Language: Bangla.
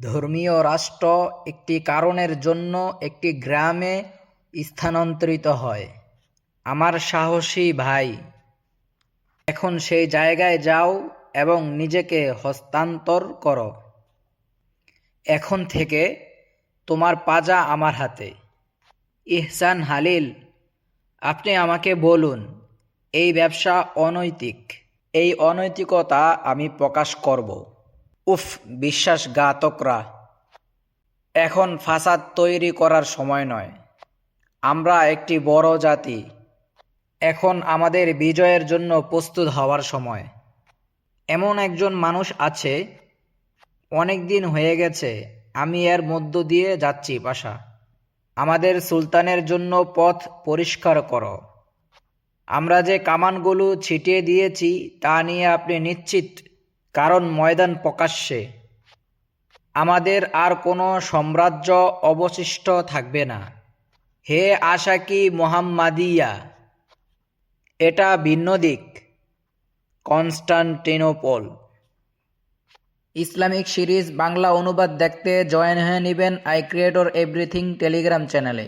ধর্মীয় রাষ্ট্র একটি কারণের জন্য একটি গ্রামে স্থানান্তরিত হয়। আমার সাহসী ভাই, এখন সেই জায়গায় যাও এবং নিজেকে হস্তান্তর করো। এখন থেকে তোমার পাজা আমার হাতে। ইহসান হালিল, আপনি আমাকে বলুন, এই ব্যবসা অনৈতিক। এই অনৈতিকতা আমি প্রকাশ করব। উফ, বিশ্বাসঘাতকরা। এখন ফাসাদ তৈরি করার সময় নয়। আমরা একটি বড় জাতি। এখন আমাদের বিজয়ের জন্য প্রস্তুত হওয়ার সময়। এমন একজন মানুষ আছে, অনেক দিন হয়ে গেছে, আমি এর মধ্য দিয়ে যাচ্ছি বাসা। আমাদের সুলতানের জন্য পথ পরিষ্কার করো। আমরা যে কামানগুলো ছিটিয়ে দিয়েছি, তা নিয়ে আপনি নিশ্চিত? কারণ ময়দান প্রকাশ্যে। আমাদের আর কোনো সাম্রাজ্য অবশিষ্ট থাকবে না। হে আশা কি মোহাম্মাদিয়া, এটা ভিন্ন দিক। কনস্টান্টিনোপল। ইসলামিক সিরিজ বাংলা অনুবাদ দেখতে জয়েন হয়ে নেবেন আই ক্রিয়েটর এভরিথিং টেলিগ্রাম চ্যানেলে।